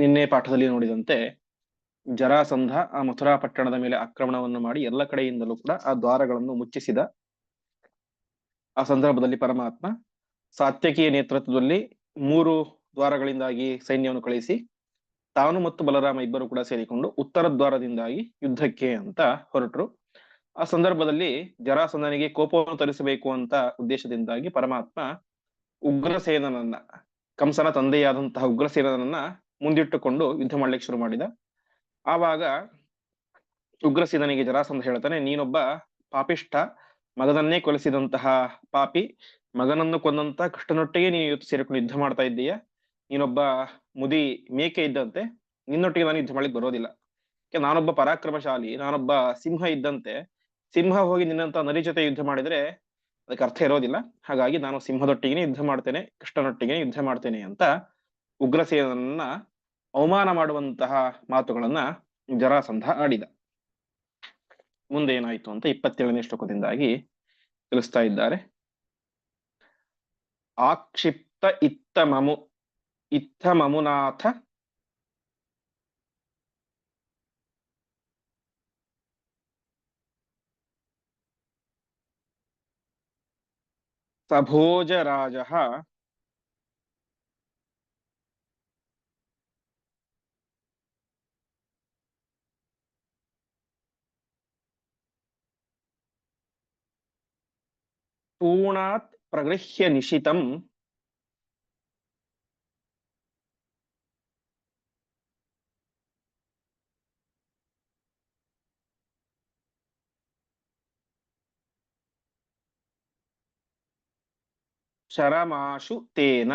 ನಿನ್ನೆ ಪಾಠದಲ್ಲಿ ನೋಡಿದಂತೆ ಜರಾಸಂಧ, ಆ ಮಥುರಾ ಪಟ್ಟಣದ ಮೇಲೆ ಆಕ್ರಮಣವನ್ನು ಮಾಡಿ ಎಲ್ಲ ಕಡೆಯಿಂದಲೂ ಕೂಡ ಆ ದ್ವಾರಗಳನ್ನು ಮುಚ್ಚಿಸಿದ ಆ ಸಂದರ್ಭದಲ್ಲಿ ಪರಮಾತ್ಮ ಸಾತ್ಯಕಿಯ ನೇತೃತ್ವದಲ್ಲಿ ಮೂರು ದ್ವಾರಗಳಿಂದಾಗಿ ಸೈನ್ಯವನ್ನು ಕಳಿಸಿ, ತಾನು ಮತ್ತು ಬಲರಾಮ ಇಬ್ಬರು ಕೂಡ ಸೇರಿಕೊಂಡು ಉತ್ತರ ದ್ವಾರದಿಂದಾಗಿ ಯುದ್ಧಕ್ಕೆ ಅಂತ ಹೊರಟರು. ಆ ಸಂದರ್ಭದಲ್ಲಿ ಜರಾಸಂಧನಿಗೆ ಕೋಪವನ್ನು ತರಿಸಬೇಕು ಅಂತ ಉದ್ದೇಶದಿಂದಾಗಿ ಪರಮಾತ್ಮ ಉಗ್ರಸೇನನನ್ನ, ಕಂಸನ ತಂದೆಯಾದಂತಹ ಉಗ್ರಸೇನನನ್ನ ಮುಂದಿಟ್ಟುಕೊಂಡು ಯುದ್ಧ ಮಾಡ್ಲಿಕ್ಕೆ ಶುರು ಮಾಡಿದ. ಆವಾಗ ಉಗ್ರಸೀದನಿಗೆ ಜರಾಸಂಧ ಹೇಳ್ತಾನೆ, ನೀನೊಬ್ಬ ಪಾಪಿಷ್ಠ, ಮಗನನ್ನೇ ಕೊಲಿಸಿದಂತಹ ಪಾಪಿ, ಮಗನನ್ನು ಕೊಂದಂತ ಕೃಷ್ಣನೊಟ್ಟಿಗೆ ನೀನು ಇವತ್ತು ಸೇರಿಕೊಂಡು ಯುದ್ಧ ಮಾಡ್ತಾ ಇದ್ದೀಯ? ನೀನೊಬ್ಬ ಮುದಿ ಮೇಕೆ ಇದ್ದಂತೆ, ನಿನ್ನೊಟ್ಟಿಗೆ ನಾನು ಯುದ್ಧ ಮಾಡ್ಲಿಕ್ಕೆ ಬರೋದಿಲ್ಲ. ಯಾಕೆ, ನಾನೊಬ್ಬ ಪರಾಕ್ರಮಶಾಲಿ, ನಾನೊಬ್ಬ ಸಿಂಹ ಇದ್ದಂತೆ, ಸಿಂಹ ಹೋಗಿ ನಿನ್ನಂತ ನರಿ ಜೊತೆ ಯುದ್ಧ ಮಾಡಿದ್ರೆ ಅದಕ್ಕೆ ಅರ್ಥ ಇರೋದಿಲ್ಲ. ಹಾಗಾಗಿ ನಾನು ಸಿಂಹದೊಟ್ಟಿಗೆ ಯುದ್ಧ ಮಾಡ್ತೇನೆ ಕೃಷ್ಣನೊಟ್ಟಿಗೆ ಯುದ್ಧ ಮಾಡ್ತೇನೆ ಅಂತ ಉಗ್ರಸೇನನ್ನ ಅವಮಾನ ಮಾಡುವಂತಹ ಮಾತುಗಳನ್ನ ಜರಾಸಂಧ ಆಡಿದ. ಮುಂದೆ ಏನಾಯಿತು ಅಂತ ಇಪ್ಪತ್ತೇಳನೇ ಶ್ಲೋಕದಿಂದಾಗಿ ತಿಳಿಸ್ತಾ ಇದ್ದಾರೆ. ಆಕ್ಷಿಪ್ತ ಇತ್ತ ಮಮು ಇತ್ತ ಮಮುನಾಥ ಸಭೋಜರಾಜ ತೂಣಾತ್ ಪ್ರಗೃಹ್ಯ ನಿಶಿತಂ ಶರಮಾಶು ತೇನ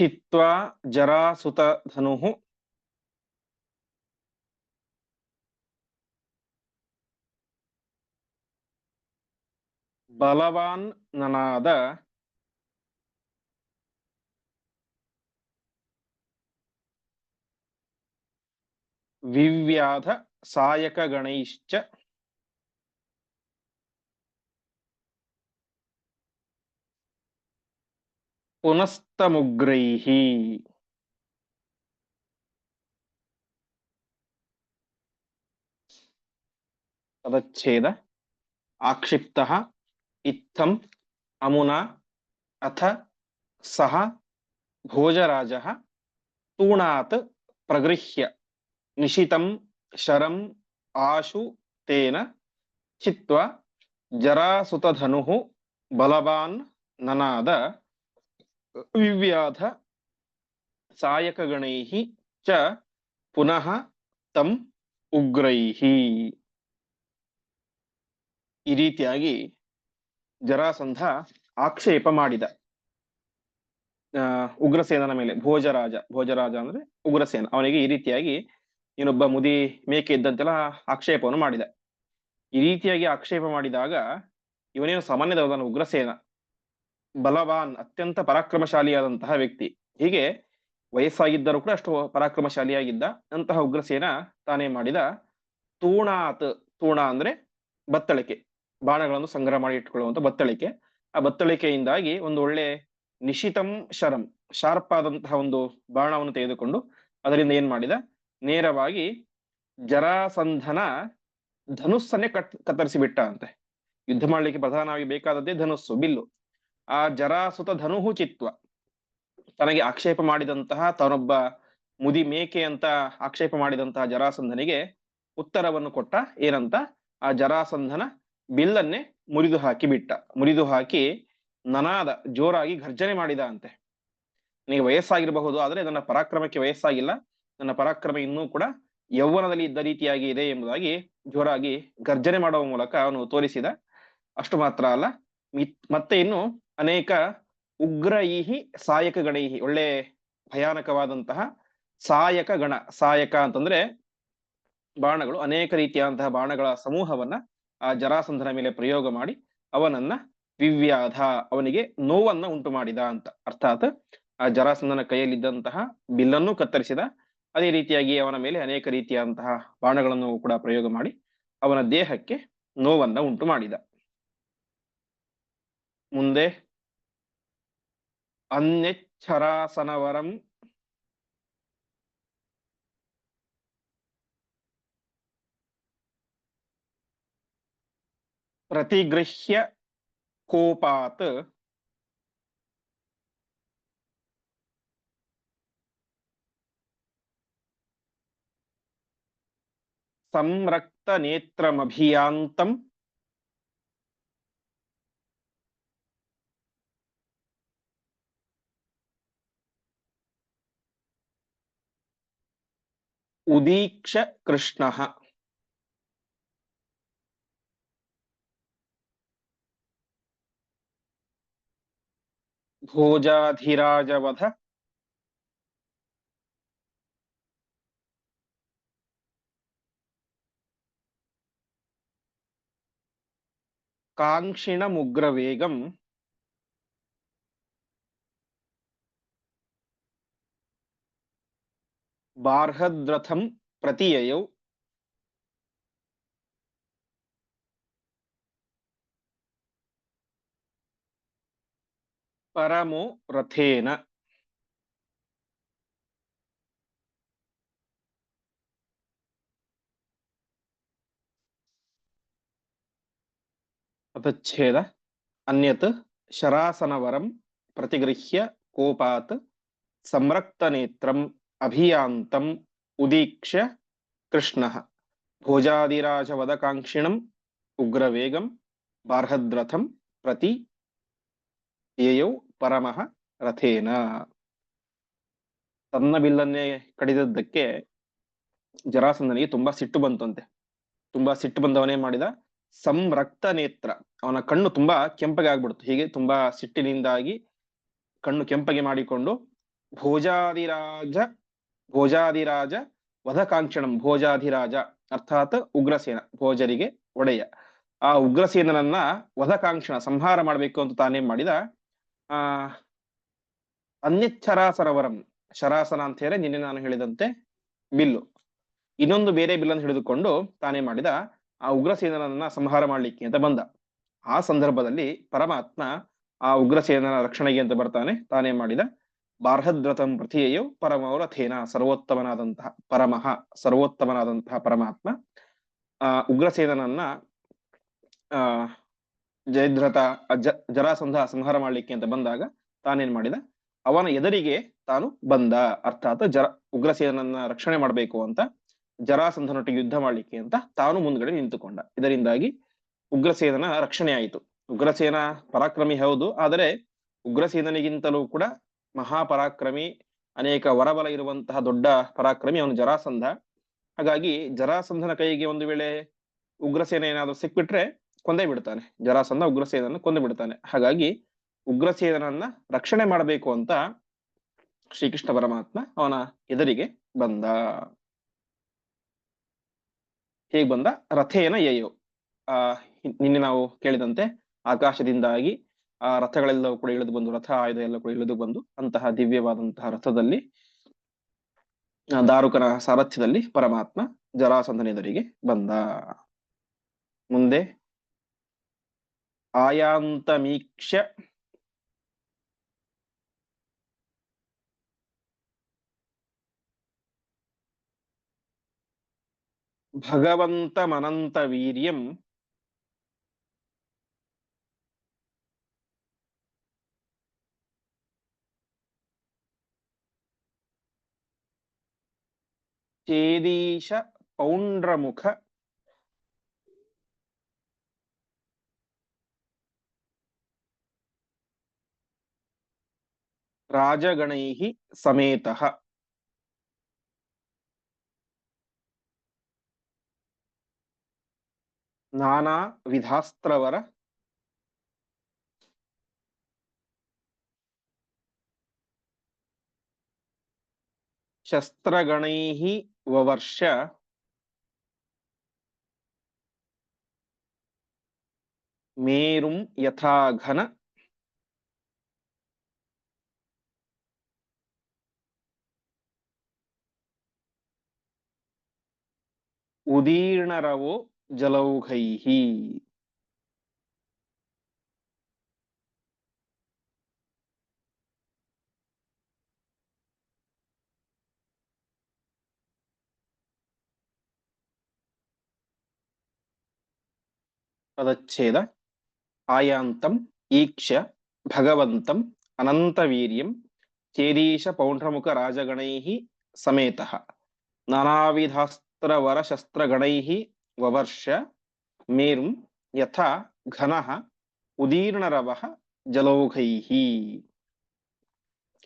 ಚಿತ್ವಾ ಜರಾಸುತ ಧನು ಬಲವಾನ್ ನನಾದ ವಿವ್ಯಾಧ ಸಾಯಕ ಗಣೈಶ್ಚ ಪುನಸ್ತಮುಗ್ರೈಃ ಪದಚ್ಛೇದ ಆಕ್ಷಿಪ್ತಃ ಇತ್ತಂ ಅಮುನಾ ಅಥ ಸಹ ಭೋಜರಾಜಃ ತೂಣಾತ್ ಪ್ರಗೃಹ್ಯ ನಿಶಿತಂ ಶರಂ ಆಶು ತೇನ ಚಿತ್ವಾ ಜರಾಸುತಧನು ಬಲವಾನ್ ನನಾದ ವಿವ್ಯಾಧ ಸಾಯಕಗಣೈ ಚ ಪುನಃ ತಂ ಉಗ್ರೈಹಿ. ಈ ರೀತಿಯಾಗಿ ಜರಾಸಂಧ ಆಕ್ಷೇಪ ಮಾಡಿದ. ಉಗ್ರಸೇನನ ಮೇಲೆ, ಭೋಜರಾಜ ಭೋಜರಾಜ ಅಂದ್ರೆ ಉಗ್ರಸೇನ. ಅವನಿಗೆ ಈ ರೀತಿಯಾಗಿ ಇನ್ನೊಬ್ಬ ಮುದಿ ಮೇಕೆ ಇದ್ದಂತೆಲ್ಲ ಆಕ್ಷೇಪವನ್ನು ಮಾಡಿದ. ಈ ರೀತಿಯಾಗಿ ಆಕ್ಷೇಪ ಮಾಡಿದಾಗ ಇವನೇನು ಸಾಮಾನ್ಯದವನ ಉಗ್ರಸೇನ. ಬಲವಾನ್, ಅತ್ಯಂತ ಪರಾಕ್ರಮಶಾಲಿಯಾದಂತಹ ವ್ಯಕ್ತಿ. ಹೀಗೆ ವಯಸ್ಸಾಗಿದ್ದರೂ ಕೂಡ ಅಷ್ಟು ಪರಾಕ್ರಮಶಾಲಿಯಾಗಿದ್ದ ಅಂತಹ ಉಗ್ರಸೇನ ತಾನೇ ಮಾಡಿದ ತೂಣಾತ್. ತೂಣ ಅಂದ್ರೆ ಬತ್ತಳಿಕೆ. ಬಾಣಗಳನ್ನು ಸಂಗ್ರಹ ಮಾಡಿ ಇಟ್ಕೊಳ್ಳುವಂತ ಬತ್ತಳಿಕೆ. ಆ ಬತ್ತಳಿಕೆಯಿಂದಾಗಿ ಒಂದು ಒಳ್ಳೆ ನಿಶಿತಂ ಶರಂ ಶಾರ್ಪ್ ಆದಂತಹ ಒಂದು ಬಾಣವನ್ನು ತೆಗೆದುಕೊಂಡು ಅದರಿಂದ ಏನ್ ಮಾಡಿದ? ನೇರವಾಗಿ ಜರಾಸಂಧನ ಧನುಸ್ಸನ್ನೇ ಕತ್ತರಿಸಿ ಬಿಟ್ಟ ಅಂತೆ ಯುದ್ಧ ಮಾಡ್ಲಿಕ್ಕೆ ಪ್ರಧಾನವಾಗಿ ಬೇಕಾದದ್ದೇ ಧನುಸ್ಸು, ಬಿಲ್ಲು. ಆ ಜರಾಸುತ ಧನುಹು ಚಿತ್ವ. ತನಗೆ ಆಕ್ಷೇಪ ಮಾಡಿದಂತಹ ತನೊಬ್ಬ ಮುದಿ ಮೇಕೆ ಅಂತ ಆಕ್ಷೇಪ ಮಾಡಿದಂತಹ ಜರಾಸಂಧನಿಗೆ ಉತ್ತರವನ್ನು ಕೊಟ್ಟ ಏನಂತ? ಆ ಜರಾಸಂಧನ ಬಿಲ್ಲನ್ನೇ ಮುರಿದು ಹಾಕಿ ಬಿಟ್ಟ. ಮುರಿದು ಹಾಕಿ ನನಾದ ಜೋರಾಗಿ ಘರ್ಜನೆ ಮಾಡಿದ ಅಂತೆ. ನನಗೆ ವಯಸ್ಸಾಗಿರಬಹುದು, ಆದರೆ ನನ್ನ ಪರಾಕ್ರಮಕ್ಕೆ ವಯಸ್ಸಾಗಿಲ್ಲ. ನನ್ನ ಪರಾಕ್ರಮ ಇನ್ನೂ ಕೂಡ ಯೌವನದಲ್ಲಿ ಇದ್ದ ರೀತಿಯಾಗಿ ಇದೆ ಎಂಬುದಾಗಿ ಜೋರಾಗಿ ಗರ್ಜನೆ ಮಾಡುವ ಮೂಲಕ ಅವನು ತೋರಿಸಿದ. ಅಷ್ಟು ಮಾತ್ರ ಅಲ್ಲ, ಮಿತ್- ಮತ್ತೆ ಇನ್ನು ಅನೇಕ ಉಗ್ರೈಹಿ ಸಾಯಕ ಗಣೈಹಿ ಒಳ್ಳೆ ಭಯಾನಕವಾದಂತಹ ಸಾಯಕ ಗಣ ಸಾಯಕ ಅಂತಂದ್ರೆ ಬಾಣಗಳು, ಅನೇಕ ರೀತಿಯಾದಂತಹ ಬಾಣಗಳ ಸಮೂಹವನ್ನ ಆ ಜರಾಸಂಧನ ಮೇಲೆ ಪ್ರಯೋಗ ಮಾಡಿ ಅವನನ್ನ ವಿವ್ಯಾಧ, ಅವನಿಗೆ ನೋವನ್ನ ಉಂಟು ಮಾಡಿದ ಅಂತ. ಅರ್ಥಾತ್ ಆ ಜರಾಸಂಧನ ಕೈಯಲ್ಲಿದ್ದಂತಹ ಬಿಲ್ಲನ್ನು ಕತ್ತರಿಸಿದ, ಅದೇ ರೀತಿಯಾಗಿ ಅವನ ಮೇಲೆ ಅನೇಕ ರೀತಿಯಾದಂತಹ ಬಾಣಗಳನ್ನು ಕೂಡ ಪ್ರಯೋಗ ಮಾಡಿ ಅವನ ದೇಹಕ್ಕೆ ನೋವನ್ನ ಉಂಟು ಮಾಡಿದ ಮುಂದೆ అన్యచ్చరాసనవరం. ప్రతిగృహ్య కోపాత్. సంరక్త నేత్రమభియాంతం. उदीक्ष कृष्ण। भोजाधिराजवध। काङ्क्षिणमुग्रवेगम्। बार्हद्रथं प्रतिययौ परमो रथेन अपच्छेद अन्यत् शरासनवरं प्रतिगृह्य कोपात् संरक्तनेत्रं ಅಭಿಯಾಂತಂ ಉದೀಕ್ಷ್ಯ ಕೃಷ್ಣ ಭೋಜಾದಿರಾಜವದಕಾಂಕ್ಷಿಣಂ ಉಗ್ರವೇಗಂ ಬಾರ್ಹದ್ರಥಂ ಪ್ರತಿ ಯಯೌ ಪರಮಃ ರಥೇನ ತನ್ನ ಬಿಲ್ಲನ್ನೇ ಕಡಿದದ್ದಕ್ಕೆ ಜರಾಸಂದನಿಗೆ ತುಂಬಾ ಸಿಟ್ಟು ಬಂತಂತೆ. ತುಂಬಾ ಸಿಟ್ಟು ಬಂದವನೇ ಮಾಡಿದ ಸಂರಕ್ತ ನೇತ್ರ. ಅವನ ಕಣ್ಣು ತುಂಬಾ ಕೆಂಪಗೆ ಆಗ್ಬಿಡ್ತು. ಹೀಗೆ ತುಂಬಾ ಸಿಟ್ಟಿನಿಂದಾಗಿ ಕಣ್ಣು ಕೆಂಪಗೆ ಮಾಡಿಕೊಂಡು ಭೋಜಾದಿರಾಜ ಭೋಜಾದಿರಾಜ ವಧಕಾಂಕ್ಷಣಂ ಭೋಜಾಧಿರಾಜ ಅರ್ಥಾತ್ ಉಗ್ರಸೇನ, ಭೋಜರಿಗೆ ಒಡೆಯ. ಆ ಉಗ್ರಸೇನನನ್ನ ವಧಕಾಂಕ್ಷಣ ಸಂಹಾರ ಮಾಡಬೇಕು ಅಂತ ತಾನೇ ಮಾಡಿದ? ಆ ಅನ್ಯಚ್ಛರಾಸರವರಂ ಶರಾಸನ ಅಂತ ಹೇಳಿ ನಿನ್ನೆ ನಾನು ಹೇಳಿದಂತೆ ಬಿಲ್ಲು. ಇನ್ನೊಂದು ಬೇರೆ ಬಿಲ್ಲನ್ನು ಹಿಡಿದುಕೊಂಡು ತಾನೇ ಮಾಡಿದ? ಆ ಉಗ್ರಸೇನನನ್ನ ಸಂಹಾರ ಮಾಡ್ಲಿಕ್ಕೆ ಅಂತ ಬಂದ. ಆ ಸಂದರ್ಭದಲ್ಲಿ ಪರಮಾತ್ಮ ಆ ಉಗ್ರಸೇನನ ರಕ್ಷಣೆಗೆ ಅಂತ ಬರ್ತಾನೆ, ತಾನೇ ಮಾಡಿದ? ಬಾರ್ಹದ್ರಥಂ ಪ್ರತಿಯೆಯು ಪರಮೌರಥೇನ ಸರ್ವೋತ್ತಮನಾದಂತಹ ಪರಮಃ, ಸರ್ವೋತ್ತಮನಾದಂತಹ ಪರಮಾತ್ಮ. ಉಗ್ರಸೇನನನ್ನ, ಆ ಜ, ಜರಾಸಂಧ ಸಂಹಾರ ಮಾಡ್ಲಿಕ್ಕೆ ಅಂತ ಬಂದಾಗ ತಾನೇನ್ ಮಾಡಿದ? ಅವನ ಎದುರಿಗೆ ತಾನು ಬಂದ. ಅರ್ಥಾತ್ ಜರ ಉಗ್ರಸೇನನ್ನ ರಕ್ಷಣೆ ಮಾಡಬೇಕು ಅಂತ, ಜರಾಸಂಧನೊಟ್ಟಿಗೆ ಯುದ್ಧ ಮಾಡ್ಲಿಕ್ಕೆ ಅಂತ ತಾನು ಮುಂದ್ಗಡೆ ನಿಂತುಕೊಂಡ. ಇದರಿಂದಾಗಿ ಉಗ್ರಸೇನನ ರಕ್ಷಣೆ ಆಯಿತು. ಉಗ್ರಸೇನ ಪರಾಕ್ರಮಿ ಹೌದು, ಆದರೆ ಉಗ್ರಸೇನನಿಗಿಂತಲೂ ಕೂಡ ಮಹಾಪರಾಕ್ರಮಿ, ಅನೇಕ ವರಬಲ ಇರುವಂತಹ ದೊಡ್ಡ ಪರಾಕ್ರಮಿ ಅವನು ಜರಾಸಂಧ. ಹಾಗಾಗಿ ಜರಾಸಂಧನ ಕೈಗೆ ಒಂದು ವೇಳೆ ಉಗ್ರಸೇನೆ ಏನಾದರೂ ಸಿಕ್ಬಿಟ್ರೆ ಕೊಂದೇ ಬಿಡ್ತಾನೆ. ಜರಾಸಂಧ ಉಗ್ರಸೇನನ್ನು ಕೊಂದು ಬಿಡ್ತಾನೆ. ಹಾಗಾಗಿ ಉಗ್ರಸೇನನ್ನ ರಕ್ಷಣೆ ಮಾಡಬೇಕು ಅಂತ ಶ್ರೀಕೃಷ್ಣ ಪರಮಾತ್ಮ ಅವನ ಎದುರಿಗೆ ಬಂದ. ಹೇಗ್ ಬಂದ? ರಥೇನ ಯಯೋ ಆ, ನಿನ್ನೆ ನಾವು ಕೇಳಿದಂತೆ ಆಕಾಶದಿಂದಾಗಿ ಆ ರಥಗಳೆಲ್ಲವೂ ಕೂಡ ಇಳಿದು ಬಂದು, ರಥ ಆಯುಧ ಎಲ್ಲ ಕೂಡ ಇಳಿದು ಬಂದು, ಅಂತಹ ದಿವ್ಯವಾದಂತಹ ರಥದಲ್ಲಿ ದಾರುಕನ ಸಾರಥ್ಯದಲ್ಲಿ ಪರಮಾತ್ಮ ಜರಾಸಂಧನ ಎದುರಿಗೆ ಬಂದ. ಮುಂದೆ, ಆಯಾಂತಮೀಕ್ಷ ಭಗವಂತಮನಂತ ವೀರ್ಯಂ ചേതീശ പൗണ്ട്രമുഖ ರಾಜಗಣೈಹಿ ಸಮೇತಃ ನಾನಾ ವಿಧಾಸ್ತ್ರವರ ಶಸ್ತ್ರಗಣೈಹಿ ವವರ್ಷ ಮೇರುಂ ಯಥಾ ಘನ ಉದೀರ್ಣರವೋ ಜಲೌಘೈಃ ಪದಚ್ಛೇದ ಆಯಾಂತಂ ಈಕ್ಷ ಭಗವಂತಂ ಅನಂತವೀರ್ಯಂ ಚೇದೀಶ ಪೌಂಡ್ರಮುಖ ರಾಜಗಣೈಃ ಸಮೇತಃ ನಾನಾವಿಧಾಸ್ತ್ರವರ ಶಸ್ತ್ರಗಣೈಃ ವವರ್ಷ ಮೇರುಂ ಯಥಾ ಘನಃ ಉದೀರ್ಣರವಃ ಜಲೌಘೈಃ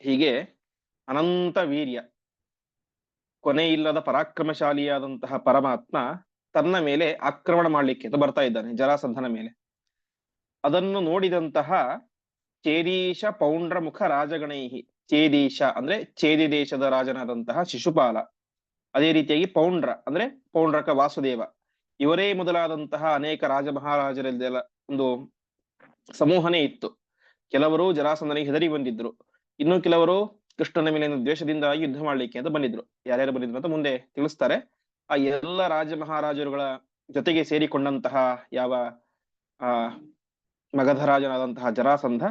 ಹೀಗೆ ಅನಂತ ವೀರ್ಯ ಕೊನೆಯಿಲ್ಲದ ಪರಾಕ್ರಮಶಾಲಿಯಾದಂತಹ ಪರಮಾತ್ಮ ತನ್ನ ಮೇಲೆ ಆಕ್ರಮಣ ಮಾಡಲಿಕ್ಕೆ ಅಂತ ಬರ್ತಾ ಇದ್ದಾನೆ ಜರಾಸಂಧನ ಮೇಲೆ. ಅದನ್ನು ನೋಡಿದಂತಹ ಚೇದೀಶ ಪೌಂಡ್ರ ಮುಖ ರಾಜಗಣೈಹಿ. ಚೇದೀಶ ಅಂದ್ರೆ ಚೇದಿ ದೇಶದ ರಾಜನಾದಂತಹ ಶಿಶುಪಾಲ. ಅದೇ ರೀತಿಯಾಗಿ ಪೌಂಡ್ರ ಅಂದ್ರೆ ಪೌಂಡ್ರಕ ವಾಸುದೇವ. ಇವರೇ ಮೊದಲಾದಂತಹ ಅನೇಕ ರಾಜ ಮಹಾರಾಜರಲ್ಲೆಲ್ಲ ಒಂದು ಸಮೂಹನೇ ಇತ್ತು. ಕೆಲವರು ಜರಾಸಂಧನಿಗೆ ಹೆದರಿ ಬಂದಿದ್ರು. ಇನ್ನು ಕೆಲವರು ಕೃಷ್ಣನ ಮೇಲಿನ ದ್ವೇಷದಿಂದಾಗಿ ಯುದ್ಧ ಮಾಡ್ಲಿಕ್ಕೆ ಅಂತ ಬಂದಿದ್ರು. ಯಾರ್ಯಾರು ಬಂದಿದ್ರು ಅಂತ ಮುಂದೆ ತಿಳಿಸ್ತಾರೆ. ಆ ಎಲ್ಲ ರಾಜ ಮಹಾರಾಜರುಗಳ ಜೊತೆಗೆ ಸೇರಿಕೊಂಡಂತಹ ಯಾವ, ಆ, ಮಗಧರಾಜನಾದಂತಹ ಜರಾಸಂಧ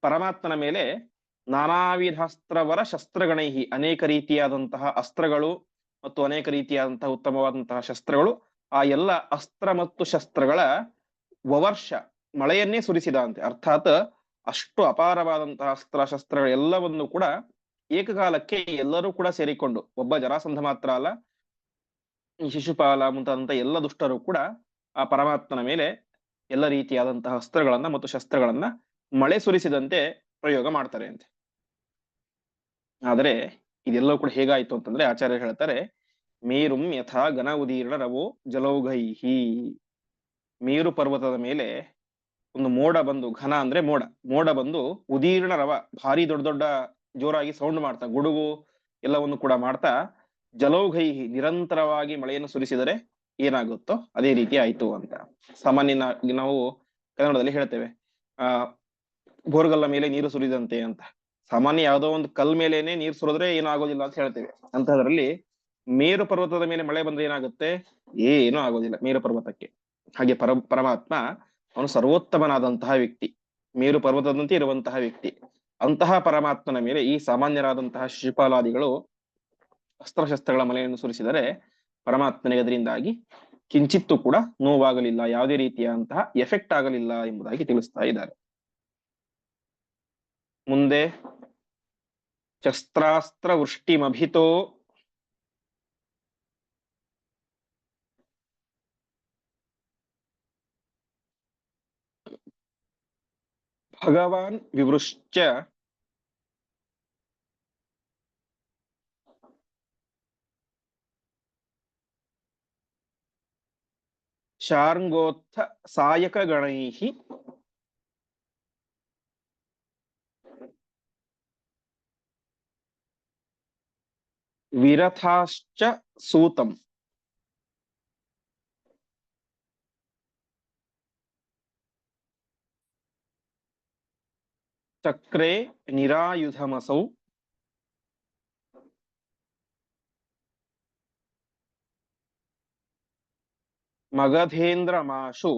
ಪರಮಾತ್ಮನ ಮೇಲೆ ನಾನಾ ವಿಧಾಸ್ತ್ರವರ ಶಸ್ತ್ರಗಣೈಹಿ. ಅನೇಕ ರೀತಿಯಾದಂತಹ ಅಸ್ತ್ರಗಳು ಮತ್ತು ಅನೇಕ ರೀತಿಯಾದಂತಹ ಉತ್ತಮವಾದಂತಹ ಶಸ್ತ್ರಗಳು. ಆ ಎಲ್ಲ ಅಸ್ತ್ರ ಮತ್ತು ಶಸ್ತ್ರಗಳ ವವರ್ಷ ಮಳೆಯನ್ನೇ ಸುರಿಸಿದಂತೆ. ಅರ್ಥಾತ್ ಅಷ್ಟು ಅಪಾರವಾದಂತಹ ಅಸ್ತ್ರ ಶಸ್ತ್ರಗಳ ಎಲ್ಲವನ್ನು ಕೂಡ ಏಕಕಾಲಕ್ಕೆ ಎಲ್ಲರೂ ಕೂಡ ಸೇರಿಕೊಂಡು, ಒಬ್ಬ ಜರಾಸಂಧ ಮಾತ್ರ ಅಲ್ಲ ಶಿಶುಪಾಲ ಮುಂತಾದಂತಹ ಎಲ್ಲ ದುಷ್ಟರು ಕೂಡ ಆ ಪರಮಾತ್ಮನ ಮೇಲೆ ಎಲ್ಲ ರೀತಿಯಾದಂತಹ ಅಸ್ತ್ರಗಳನ್ನ ಮತ್ತು ಶಸ್ತ್ರಗಳನ್ನ ಮಳೆ ಸುರಿಸಿದಂತೆ ಪ್ರಯೋಗ ಮಾಡ್ತಾರೆ ಅಂತೆ. ಆದರೆ ಇದೆಲ್ಲವೂ ಕೂಡ ಹೇಗಾಯ್ತು ಅಂತಂದ್ರೆ ಆಚಾರ್ಯ ಹೇಳ್ತಾರೆ, ಮೇರುಂ ಯಥಾ ಘನ ಉದೀರ್ಣ ರವೋ ಜಲೌಘೈಹಿ. ಮೇರು ಪರ್ವತದ ಮೇಲೆ ಒಂದು ಮೋಡ ಬಂದು, ಘನ ಅಂದ್ರೆ ಮೋಡ ಮೋಡ ಬಂದು ಉದೀರ್ಣ ರವ ಭಾರಿ ದೊಡ್ಡ ದೊಡ್ಡ ಜೋರಾಗಿ ಸೌಂಡ್ ಮಾಡ್ತಾ, ಗುಡುಗು ಎಲ್ಲವನ್ನು ಕೂಡ ಮಾಡ್ತಾ ಜಲೌಘೈಹಿ ನಿರಂತರವಾಗಿ ಮಳೆಯನ್ನು ಸುರಿಸಿದರೆ ಏನಾಗುತ್ತೋ ಅದೇ ರೀತಿ ಆಯ್ತು ಅಂತ. ಸಾಮಾನ್ಯ ನಾವು ಕನ್ನಡದಲ್ಲಿ ಹೇಳ್ತೇವೆ, ಆ, ಬೋರ್ಗಲ್ಲ ಮೇಲೆ ನೀರು ಸುರಿದಂತೆ ಅಂತ. ಸಾಮಾನ್ಯ ಯಾವುದೋ ಒಂದು ಕಲ್ ಮೇಲೇನೆ ನೀರು ಸುರಿದ್ರೆ ಏನಾಗೋದಿಲ್ಲ ಅಂತ ಹೇಳ್ತೇವೆ. ಅಂತದ್ರಲ್ಲಿ ಮೇರು ಪರ್ವತದ ಮೇಲೆ ಮಳೆ ಬಂದ್ರೆ ಏನಾಗುತ್ತೆ? ಏನೂ ಆಗೋದಿಲ್ಲ ಮೇರು ಪರ್ವತಕ್ಕೆ. ಹಾಗೆ ಪರ, ಪರಮಾತ್ಮ ಅವನು ಸರ್ವೋತ್ತಮನಾದಂತಹ ವ್ಯಕ್ತಿ, ಮೇರು ಪರ್ವತದಂತೆ ಇರುವಂತಹ ವ್ಯಕ್ತಿ. ಅಂತಹ ಪರಮಾತ್ಮನ ಮೇಲೆ ಈ ಸಾಮಾನ್ಯರಾದಂತಹ ಶಿಶುಪಾಲಾದಿಗಳು ಅಸ್ತ್ರಶಸ್ತ್ರಗಳ ಮಲೆಯನ್ನು ಸುರಿಸಿದರೆ ಪರಮಾತ್ಮನಿಗೆ ಅದರಿಂದಾಗಿ ಕಿಂಚಿತ್ತೂ ಕೂಡ ನೋವಾಗಲಿಲ್ಲ, ಯಾವುದೇ ರೀತಿಯಾದಂತಹ ಎಫೆಕ್ಟ್ ಆಗಲಿಲ್ಲ ಎಂಬುದಾಗಿ ತಿಳಿಸ್ತಾ ಇದ್ದಾರೆ. ಮುಂದೆ ಶಸ್ತ್ರಾಸ್ತ್ರ ವೃಷ್ಟಿಮಭಿತೋ ಭಗವಾನ್ ವಿವೃಶ್ಚ ಶಾರ್ಂಗೋತ್ಥ ಸಾಯಕಗಣೈಃ ವಿರಥಾಶ್ಚ ಸೂತಂ ಚಕ್ರೆ ನಿರಾಯುಧಮಸೌ मगधेन्द्रमाशु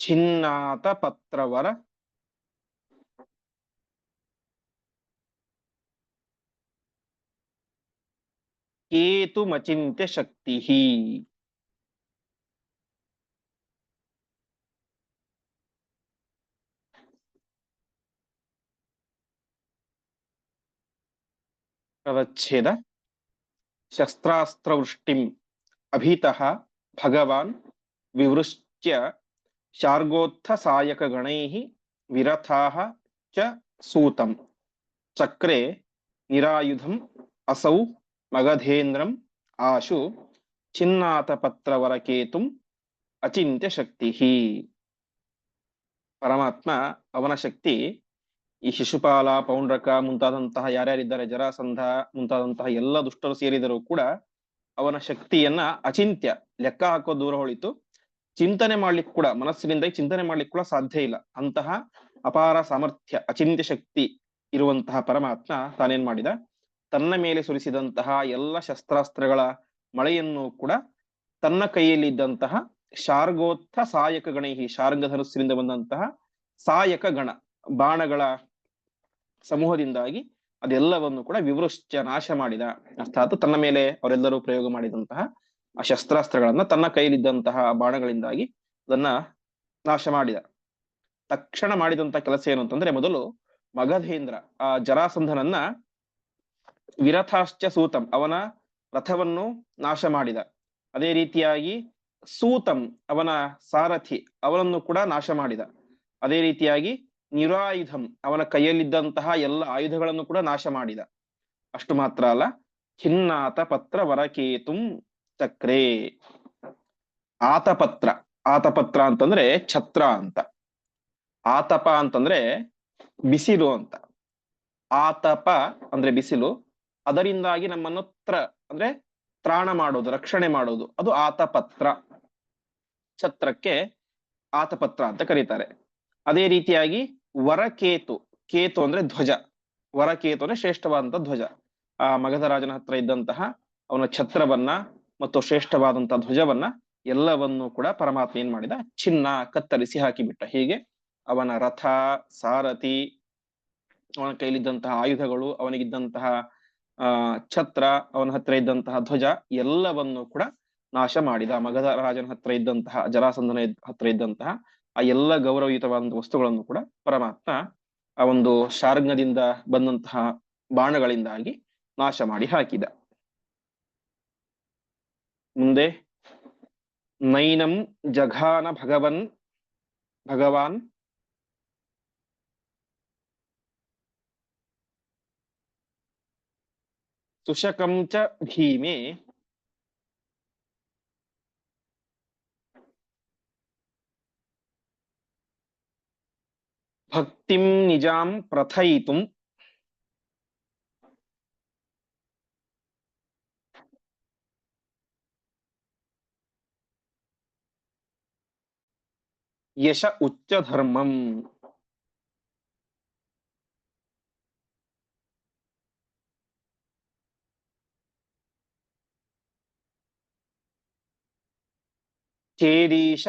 छिन्नातपत्रवर केतुमचिन्त्यशक्तिः। ಶಕ್ತಿ ಪದಚ್ಛೇದ ಶಸ್ತ್ರಾಸ್ತ್ರವೃಷ್ಟಿಂ ಅಭಿತಃ ಭಗವಾನ್ ವಿವೃಶ್ಚ್ಯ ಶಾರ್ಗೋತ್ಥ ಸಾಯಕಗಣೈಃ ವಿರಥಾಃ ಚ ಸೂತಂ ಚಕ್ರೆ ನಿರಾಯುಧಂ ಅಸೌ ಮಗಧೇಂದ್ರಂ ಆಶು ಚಿನ್ನಾತ ಪತ್ರವರಕೇತುಂ ಈ ಶಿಶುಪಾಲ, ಪೌಂಡ್ರಕ ಮುಂತಾದಂತಹ ಯಾರ್ಯಾರಿದ್ದಾರೆ, ಜರಾಸಂಧ ಮುಂತಾದಂತಹ ಎಲ್ಲ ದುಷ್ಟರು ಸೇರಿದರೂ ಕೂಡ ಅವನ ಶಕ್ತಿಯನ್ನ ಅಚಿಂತ್ಯ, ಲೆಕ್ಕ ಹಾಕೋ ದೂರ ಹೊಳಿತು. ಚಿಂತನೆ ಮಾಡ್ಲಿಕ್ಕೆ ಕೂಡ, ಮನಸ್ಸಿನಿಂದ ಚಿಂತನೆ ಮಾಡ್ಲಿಕ್ಕೆ ಕೂಡ ಸಾಧ್ಯ ಇಲ್ಲ. ಅಂತಹ ಅಪಾರ ಸಾಮರ್ಥ್ಯ, ಅಚಿಂತ್ಯ ಶಕ್ತಿ ಇರುವಂತಹ ಪರಮಾತ್ಮ ತಾನೇನ್ ಮಾಡಿದ? ತನ್ನ ಮೇಲೆ ಸುರಿಸಿದಂತಹ ಎಲ್ಲ ಶಸ್ತ್ರಾಸ್ತ್ರಗಳ ಮಳೆಯನ್ನು ಕೂಡ ತನ್ನ ಕೈಯಲ್ಲಿದ್ದಂತಹ ಶಾರ್ಗೋತ್ಥ ಸಾಯಕ ಗಣೈಹಿ ಶಾರ್ಗ ಧನುಸ್ಸಿನಿಂದ ಬಂದಂತಹ ಸಾಯಕ ಗಣ, ಬಾಣಗಳ ಸಮೂಹದಿಂದಾಗಿ ಅದೆಲ್ಲವನ್ನು ಕೂಡ ವಿವೃಶ್ಚ ನಾಶ ಮಾಡಿದ ಅರ್ಥಾತ್ ತನ್ನ ಮೇಲೆ ಅವರೆಲ್ಲರೂ ಪ್ರಯೋಗ ಮಾಡಿದಂತಹ ಆ ಶಸ್ತ್ರಾಸ್ತ್ರಗಳನ್ನ ತನ್ನ ಕೈಲಿದ್ದಂತಹ ಬಾಣಗಳಿಂದಾಗಿ ಅದನ್ನ ನಾಶ ಮಾಡಿದ. ತಕ್ಷಣ ಮಾಡಿದಂತ ಕೆಲಸ ಏನು ಅಂತಂದ್ರೆ ಮೊದಲು ಮಗಧೇಂದ್ರ ಆ ಜರಾಸಂಧನನ್ನ ವಿರಥಾಶ್ಚ ಸೂತಂ ಅವನ ರಥವನ್ನು ನಾಶ ಮಾಡಿದ. ಅದೇ ರೀತಿಯಾಗಿ ಸೂತಂ ಅವನ ಸಾರಥಿ ಅವನನ್ನು ಕೂಡ ನಾಶ ಮಾಡಿದ. ಅದೇ ರೀತಿಯಾಗಿ ನಿರಾಯುಧಂ. ಅವನ ಕೈಯಲ್ಲಿದ್ದಂತಹ ಎಲ್ಲ ಆಯುಧಗಳನ್ನು ಕೂಡ ನಾಶ ಮಾಡಿದ. ಅಷ್ಟು ಮಾತ್ರ ಅಲ್ಲ, ಖಿನ್ನಾತ ಪತ್ರ ವರಕೇತುಂ ಚಕ್ರೇ. ಆತಪತ್ರ. ಆತಪತ್ರ ಅಂತಂದ್ರೆ ಛತ್ರ ಅಂತ. ಆತಪ ಅಂತಂದ್ರೆ ಬಿಸಿಲು ಅಂತ. ಆತಪ ಅಂದ್ರೆ ಬಿಸಿಲು. ಅದರಿಂದಾಗಿ ನಮ್ಮನ್ನು ತ್ರ ಅಂದ್ರೆ ತ್ರಾಣ ಮಾಡೋದು, ರಕ್ಷಣೆ ಮಾಡೋದು. ಅದು ಆತಪತ್ರ. ಛತ್ರಕ್ಕೆ ಆತಪತ್ರ ಅಂತ ಕರೀತಾರೆ. ಅದೇ ರೀತಿಯಾಗಿ ವರಕೇತು, ಕೇತು ಅಂದ್ರೆ ಧ್ವಜ. ವರಕೇತು ಅಂದ್ರೆ ಶ್ರೇಷ್ಠವಾದಂತಹ ಧ್ವಜ. ಆ ಮಗಧ ರಾಜನ ಹತ್ರ ಇದ್ದಂತಹ ಅವನ ಛತ್ರವನ್ನ ಮತ್ತು ಶ್ರೇಷ್ಠವಾದಂತಹ ಧ್ವಜವನ್ನ ಎಲ್ಲವನ್ನೂ ಕೂಡ ಪರಮಾತ್ಮ ಏನ್ ಮಾಡಿದ? ಚಿನ್ನ ಕತ್ತರಿಸಿ ಹಾಕಿಬಿಟ್ಟ. ಹೀಗೆ ಅವನ ರಥ, ಸಾರಥಿ, ಅವನ ಕೈಲಿದ್ದಂತಹ ಆಯುಧಗಳು, ಅವನಿಗಿದ್ದಂತಹ, ಆ, ಛತ್ರ, ಅವನ ಹತ್ರ ಇದ್ದಂತಹ ಧ್ವಜ ಎಲ್ಲವನ್ನೂ ಕೂಡ ನಾಶ ಮಾಡಿದ. ಮಗಧ ರಾಜನ ಹತ್ರ ಇದ್ದಂತಹ, ಜರಾಸಂಧನ ಹತ್ರ ಇದ್ದಂತಹ ಆ ಎಲ್ಲ ಗೌರವಯುತವಾದ ವಸ್ತುಗಳನ್ನು ಕೂಡ ಪರಮಾತ್ಮ ಆ ಒಂದು ಶಾರ್ಗ್ನದಿಂದ ಬಂದಂತಹ ಬಾಣಗಳಿಂದಾಗಿ ನಾಶ ಮಾಡಿ ಹಾಕಿದ. ಮುಂದೆ, ನೈನಂ ಜಘಾನ ಭಗವನ್, ಭಗವಾನ್ ಸುಶಕಂ ಚ ಭೀಮೆ ಭಕ್ತಿಂ ನಿಜಾಂ ಪ್ರಥಯಿತುಂ ಯಶ ಉಚ್ಚ ಧರ್ಮಂ ಚೇದೀಶ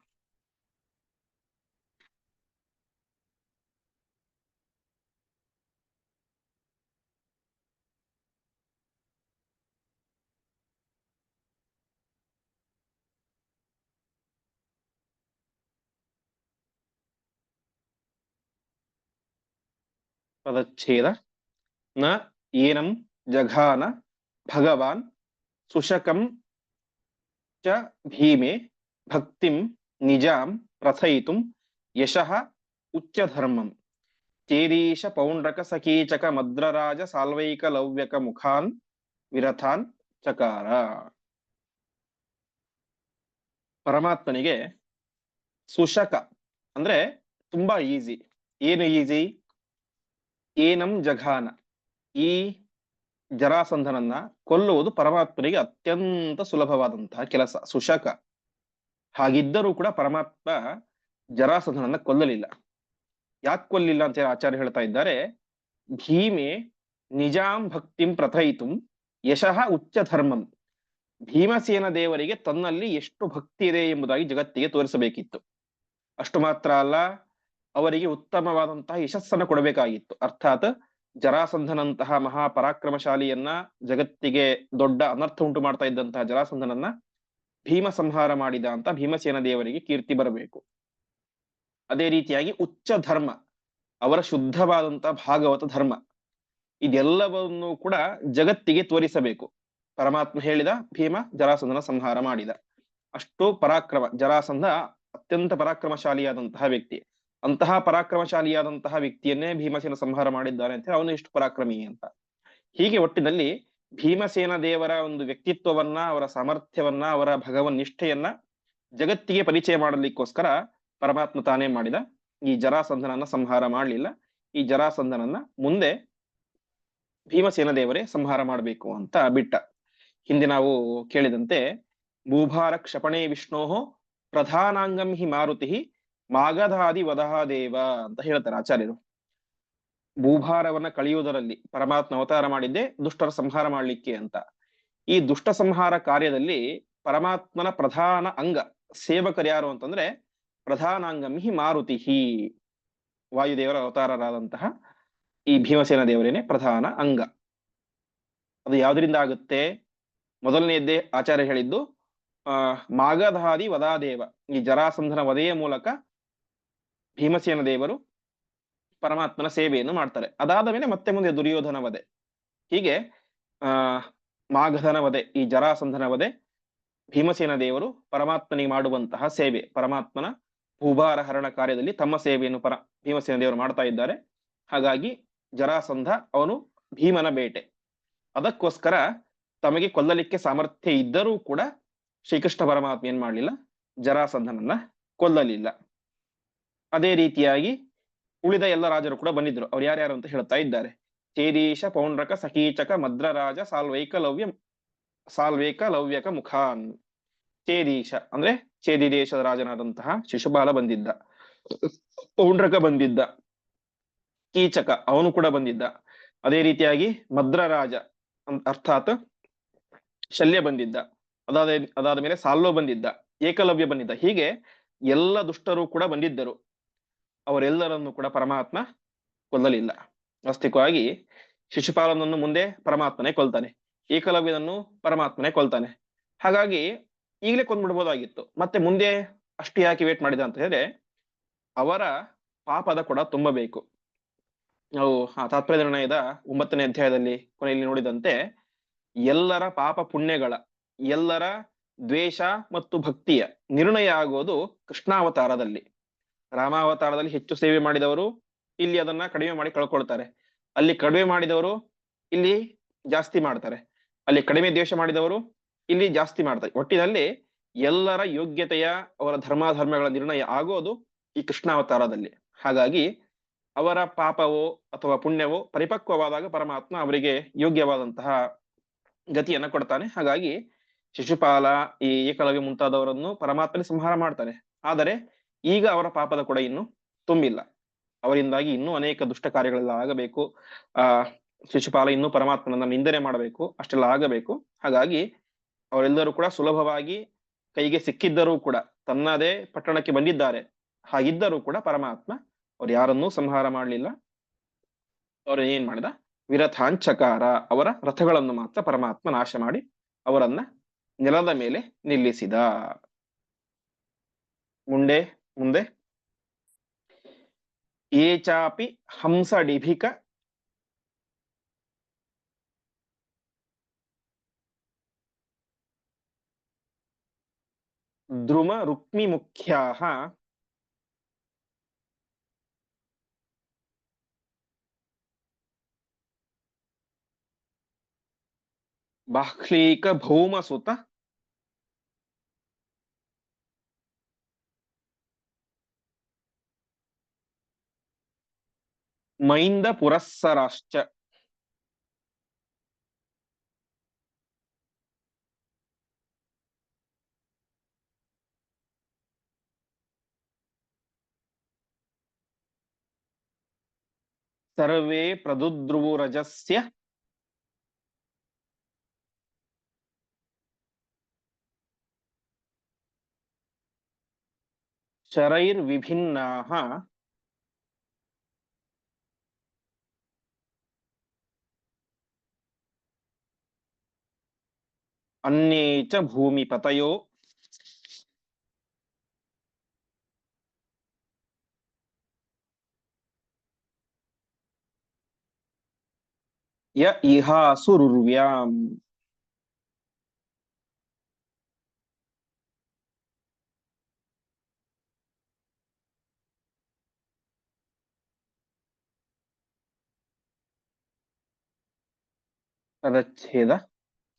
ಸಾಲ್ವೈಕ ಲವ್ಯಕ ಮುಖಾನ್ ವಿರಥಾಂಶ್ಚಕಾರ ಪದಚ್ಛೇದ ನ ಏನಂ ಜಘಾನ ಭಗವಾನ್ ಸುಶಕಂ ಚ ಭೀಮೆ ಭಕ್ತಿಂ ನಿಜಾಂ ಪ್ರಥಯಿತುಂ ಯಶಃ ಉಚ್ಚಧರ್ಮಂ ಚೇದೀಶ ಪೌಂಡ್ರಕ ಸಕೀಚಕ ಮದ್ರರಾಜ ಸಾಲ್ವೈಕ ಲವ್ಯಕ ಮುಖಾನ್ ವಿರಥಾನ್ ಚಕಾರ ಪರಮಾತ್ಮನಿಗೆ ಸುಶಕ ಅಂದ್ರೆ ತುಂಬಾ ಈಸಿ ಏನು ಈಸಿ ಏನಂ ಜಘಾನ. ಈ ಜರಾಸಂಧನನ್ನ ಕೊಲ್ಲುವುದು ಪರಮಾತ್ಮನಿಗೆ ಅತ್ಯಂತ ಸುಲಭವಾದಂತಹ ಕೆಲಸ, ಸುಶಕ. ಹಾಗಿದ್ದರೂ ಕೂಡ ಪರಮಾತ್ಮ ಜರಾಸಂಧನನ್ನ ಕೊಲ್ಲಲಿಲ್ಲ. ಯಾಕೆ ಕೊಲ್ಲಿಲ್ಲ ಅಂತ ಆಚಾರ್ಯ ಹೇಳ್ತಾ ಇದ್ದಾರೆ, ಭೀಮೆ ನಿಜಾಂ ಭಕ್ತಿಂ ಪ್ರಥಯಿತುಂ ಯಶಃ ಉಚ್ಚ ಧರ್ಮಂ. ಭೀಮಸೇನ ದೇವರಿಗೆ ತನ್ನಲ್ಲಿ ಎಷ್ಟು ಭಕ್ತಿ ಇದೆ ಎಂಬುದಾಗಿ ಜಗತ್ತಿಗೆ ತೋರಿಸಬೇಕಿತ್ತು. ಅಷ್ಟು ಮಾತ್ರ ಅಲ್ಲ ಅವರಿಗೆ ಉತ್ತಮವಾದಂತಹ ಯಶಸ್ಸನ್ನು ಕೊಡಬೇಕಾಗಿತ್ತು. ಅರ್ಥಾತ್ ಜರಾಸಂಧನಂತಹ ಮಹಾಪರಾಕ್ರಮಶಾಲಿಯನ್ನ ಜಗತ್ತಿಗೆ ದೊಡ್ಡ ಅನರ್ಥ ಉಂಟು ಮಾಡ್ತಾ ಇದ್ದಂತಹ ಜರಾಸಂಧನನ್ನ ಭೀಮ ಸಂಹಾರ ಮಾಡಿದ ಅಂತ ಭೀಮಸೇನ ದೇವರಿಗೆ ಕೀರ್ತಿ ಬರಬೇಕು. ಅದೇ ರೀತಿಯಾಗಿ ಉಚ್ಚ ಧರ್ಮ, ಅವರ ಶುದ್ಧವಾದಂತಹ ಭಾಗವತ ಧರ್ಮ, ಇದೆಲ್ಲವನ್ನು ಕೂಡ ಜಗತ್ತಿಗೆ ತೋರಿಸಬೇಕು. ಪರಮಾತ್ಮ ಹೇಳಿದ ಭೀಮ ಜರಾಸಂಧನ ಸಂಹಾರ ಮಾಡಿದ. ಅಷ್ಟು ಪರಾಕ್ರಮ, ಜರಾಸಂಧ ಅತ್ಯಂತ ಪರಾಕ್ರಮಶಾಲಿಯಾದಂತಹ ವ್ಯಕ್ತಿ. ಅಂತಹ ಪರಾಕ್ರಮಶಾಲಿಯಾದಂತಹ ವ್ಯಕ್ತಿಯನ್ನೇ ಭೀಮಸೇನ ಸಂಹಾರ ಮಾಡಿದ್ದಾನೆ ಅಂತ ಅವನು ಎಷ್ಟು ಪರಾಕ್ರಮಿ ಅಂತ. ಹೀಗೆ ಒಟ್ಟಿನಲ್ಲಿ ಭೀಮಸೇನ ದೇವರ ಒಂದು ವ್ಯಕ್ತಿತ್ವವನ್ನ, ಅವರ ಸಾಮರ್ಥ್ಯವನ್ನ, ಅವರ ಭಗವನ್ ನಿಷ್ಠೆಯನ್ನ ಜಗತ್ತಿಗೆ ಪರಿಚಯ ಮಾಡಲಿಕ್ಕೋಸ್ಕರ ಪರಮಾತ್ಮ ತಾನೇ ಮಾಡಿದ ಈ ಜರಾಸಂಧನನ್ನ ಸಂಹಾರ ಮಾಡಲಿಲ್ಲ. ಈ ಜರಾಸಂಧನನ್ನ ಮುಂದೆ ಭೀಮಸೇನ ದೇವರೇ ಸಂಹಾರ ಮಾಡಬೇಕು ಅಂತ ಬಿಟ್ಟ. ಹಿಂದೆ ನಾವು ಕೇಳಿದಂತೆ ಭೂಭಾರ ಕ್ಷಪಣೆ ವಿಷ್ಣೋ ಪ್ರಧಾನಾಂಗಂ ಹಿ ಮಾರುತಿ ಮಾಗಧಾದಿ ವದಹಾದೇವ ಅಂತ ಹೇಳ್ತಾರೆ ಆಚಾರ್ಯರು. ಭೂಭಾರವನ್ನ ಕಳೆಯುವುದರಲ್ಲಿ ಪರಮಾತ್ಮ ಅವತಾರ ಮಾಡಿದ್ದೆ ದುಷ್ಟರ ಸಂಹಾರ ಮಾಡಲಿಕ್ಕೆ ಅಂತ. ಈ ದುಷ್ಟ ಸಂಹಾರ ಕಾರ್ಯದಲ್ಲಿ ಪರಮಾತ್ಮನ ಪ್ರಧಾನ ಅಂಗ ಸೇವಕರು ಯಾರು ಅಂತಂದ್ರೆ ಪ್ರಧಾನಾಂಗಮಿ ಹಿ ಮಾರುತಿ ವಾಯುದೇವರ ಅವತಾರರಾದಂತಹ ಈ ಭೀಮಸೇನ ದೇವರೇನೆ ಪ್ರಧಾನ ಅಂಗ. ಅದು ಯಾವ್ದ್ರಿಂದ ಆಗುತ್ತೆ? ಮೊದಲನೆಯದ್ದೇ ಆಚಾರ್ಯ ಹೇಳಿದ್ದು, ಆ, ಮಾಗಧಾದಿ ವದಾದೇವ ಈ ಜರಾಸಂಧನ ವಧೆಯ ಮೂಲಕ ಭೀಮಸೇನ ದೇವರು ಪರಮಾತ್ಮನ ಸೇವೆಯನ್ನು ಮಾಡ್ತಾರೆ. ಅದಾದ ಮೇಲೆ ಮತ್ತೆ ಮುಂದೆ ದುರ್ಯೋಧನ ವಧೆ ಹೀಗೆ, ಆ ಮಾಘಧನ ವಧೆ ಈ ಜರಾಸಂಧನ ವಧೆ ಭೀಮಸೇನ ದೇವರು ಪರಮಾತ್ಮನಿಗೆ ಮಾಡುವಂತಹ ಸೇವೆ. ಪರಮಾತ್ಮನ ಭೂಭಾರ ಹರಣ ಕಾರ್ಯದಲ್ಲಿ ತಮ್ಮ ಸೇವೆಯನ್ನು ಪರ, ಭೀಮಸೇನ ದೇವರು ಮಾಡ್ತಾ ಇದ್ದಾರೆ. ಹಾಗಾಗಿ ಜರಾಸಂಧ ಅವನು ಭೀಮನ ಬೇಟೆ. ಅದಕ್ಕೋಸ್ಕರ ತಮಗೆ ಕೊಲ್ಲಲಿಕ್ಕೆ ಸಾಮರ್ಥ್ಯ ಇದ್ದರೂ ಕೂಡ ಶ್ರೀಕೃಷ್ಣ ಪರಮಾತ್ಮ ಏನ್ ಮಾಡಲಿಲ್ಲ? ಜರಾಸಂಧನನ್ನ ಕೊಲ್ಲಲಿಲ್ಲ. ಅದೇ ರೀತಿಯಾಗಿ ಉಳಿದ ಎಲ್ಲ ರಾಜರು ಕೂಡ ಬಂದಿದ್ರು. ಅವ್ರು ಯಾರ್ಯಾರು ಅಂತ ಹೇಳ್ತಾ ಇದ್ದಾರೆ. ಚೇದೀಶ ಪೌಂಡ್ರಕ ಸಕೀಚಕ ಮದ್ರರಾಜ, ಸಾಲ್ವೇಕ ಲವ್ಯಕ, ಮುಖಾನ್. ಚೇದೀಶ ಅಂದ್ರೆ ಚೇದಿ ದೇಶದ ರಾಜನಾದಂತಹ ಶಿಶುಪಾಲ ಬಂದಿದ್ದ. ಪೌಂಡ್ರಕ ಬಂದಿದ್ದ. ಕೀಚಕ ಅವನು ಕೂಡ ಬಂದಿದ್ದ. ಅದೇ ರೀತಿಯಾಗಿ ಮದ್ರರಾಜ ಅರ್ಥಾತ್ ಶಲ್ಯ ಬಂದಿದ್ದ. ಅದಾದ ಅದಾದ ಮೇಲೆ ಸಾಲ್ವ ಬಂದಿದ್ದ. ಏಕಲವ್ಯ ಬಂದಿದ್ದ. ಹೀಗೆ ಎಲ್ಲ ದುಷ್ಟರು ಕೂಡ ಬಂದಿದ್ದರು. ಅವರೆಲ್ಲರನ್ನು ಕೂಡ ಪರಮಾತ್ಮ ಕೊಲ್ಲಲಿಲ್ಲ. ವಾಸ್ತವಿಕವಾಗಿ ಶಿಶುಪಾಲನನ್ನು ಮುಂದೆ ಪರಮಾತ್ಮನೇ ಕೊಲ್ತಾನೆ. ಏಕಲವ್ಯನನ್ನು ಪರಮಾತ್ಮನೇ ಕೊಲ್ತಾನೆ. ಹಾಗಾಗಿ ಈಗಲೇ ಕೊಂದ್ಬಿಡ್ಬೋದಾಗಿತ್ತು. ಮತ್ತೆ ಮುಂದೆ ಅಷ್ಟು ಯಾಕೆ ವೇಟ್ ಮಾಡಿದ ಅಂತ ಹೇಳಿದ್ರೆ ಅವರ ಪಾಪದ ಕೂಡ ತುಂಬಬೇಕು. ನಾವು ಆ ತಾತ್ಪರ್ಯ ನಿರ್ಣಯದ ಒಂಬತ್ತನೇ ಅಧ್ಯಾಯದಲ್ಲಿ ಕೊನೆಯಲ್ಲಿ ನೋಡಿದಂತೆ ಎಲ್ಲರ ಪಾಪ ಪುಣ್ಯಗಳ, ಎಲ್ಲರ ದ್ವೇಷ ಮತ್ತು ಭಕ್ತಿಯ ನಿರ್ಣಯ ಆಗೋದು ಕೃಷ್ಣಾವತಾರದಲ್ಲಿ. ರಾಮಾವತಾರದಲ್ಲಿ ಹೆಚ್ಚು ಸೇವೆ ಮಾಡಿದವರು ಇಲ್ಲಿ ಅದನ್ನ ಕಡಿಮೆ ಮಾಡಿ ಕಳ್ಕೊಳ್ತಾರೆ. ಅಲ್ಲಿ ಕಡಿಮೆ ಮಾಡಿದವರು ಇಲ್ಲಿ ಜಾಸ್ತಿ ಮಾಡ್ತಾರೆ. ಅಲ್ಲಿ ಕಡಿಮೆ ದ್ವೇಷ ಮಾಡಿದವರು ಇಲ್ಲಿ ಜಾಸ್ತಿ ಮಾಡ್ತಾರೆ. ಒಟ್ಟಿನಲ್ಲಿ ಎಲ್ಲರ ಯೋಗ್ಯತೆಯ ಅವರ ಧರ್ಮಾಧರ್ಮಗಳ ನಿರ್ಣಯ ಆಗೋದು ಈ ಕೃಷ್ಣಾವತಾರದಲ್ಲಿ. ಹಾಗಾಗಿ ಅವರ ಪಾಪವೋ ಅಥವಾ ಪುಣ್ಯವೋ ಪರಿಪಕ್ವವಾದಾಗ ಪರಮಾತ್ಮ ಅವರಿಗೆ ಯೋಗ್ಯವಾದಂತಹ ಗತಿಯನ್ನ ಕೊಡ್ತಾನೆ. ಹಾಗಾಗಿ ಶಿಶುಪಾಲ ಈ ಏಕಲವ್ಯ ಮುಂತಾದವರನ್ನು ಪರಮಾತ್ಮನೇ ಸಂಹಾರ ಮಾಡ್ತಾನೆ. ಆದರೆ ಈಗ ಅವರ ಪಾಪದ ಕೂಡ ಇನ್ನು ತುಂಬಿಲ್ಲ. ಅವರಿಂದಾಗಿ ಇನ್ನೂ ಅನೇಕ ದುಷ್ಟ ಕಾರ್ಯಗಳೆಲ್ಲ ಆಗಬೇಕು. ಆ, ಶಿಶುಪಾಲ ಇನ್ನೂ ಪರಮಾತ್ಮನನ್ನ ನಿಂದನೆ ಮಾಡಬೇಕು. ಅಷ್ಟೆಲ್ಲ ಆಗಬೇಕು. ಹಾಗಾಗಿ ಅವರೆಲ್ಲರೂ ಕೂಡ ಸುಲಭವಾಗಿ ಕೈಗೆ ಸಿಕ್ಕಿದ್ದರೂ ಕೂಡ ತನ್ನದೇ ಪಟ್ಟಣಕ್ಕೆ ಬಂದಿದ್ದಾರೆ. ಹಾಗಿದ್ದರೂ ಕೂಡ ಪರಮಾತ್ಮ ಅವ್ರು ಯಾರನ್ನೂ ಸಂಹಾರ ಮಾಡಲಿಲ್ಲ. ಅವರು ಏನ್ ಮಾಡಿದ? ವಿರಥಾಂಚಕಾರ ಅವರ ರಥಗಳನ್ನು ಮಾತ್ರ ಪರಮಾತ್ಮ ನಾಶ ಮಾಡಿ ಅವರನ್ನ ನೆಲದ ಮೇಲೆ ನಿಲ್ಲಿಸಿದ. ಮುಂದೆ? ಮುಂದೆ ಏಚಾಪಿ ಹಂಸಡಿಭಿಕ ದ್ರುಮ ರುಕ್ಮಿ ಮುಖ್ಯಾಹ. ಬಾಹ್ಲೀಕ ಭೌಮಸುತ. ಮೈಂದ ಪುರಸ್ಸರಾಶ್ಚ ಸರ್ವೇ ಪ್ರದುದ್ರುವುರಜಸ್ಯ ಶರೈರ್ವಿಭಿನ್ನಾಹ अन्ये च भूमिपतयो। य इहासुरुर्व्याम्।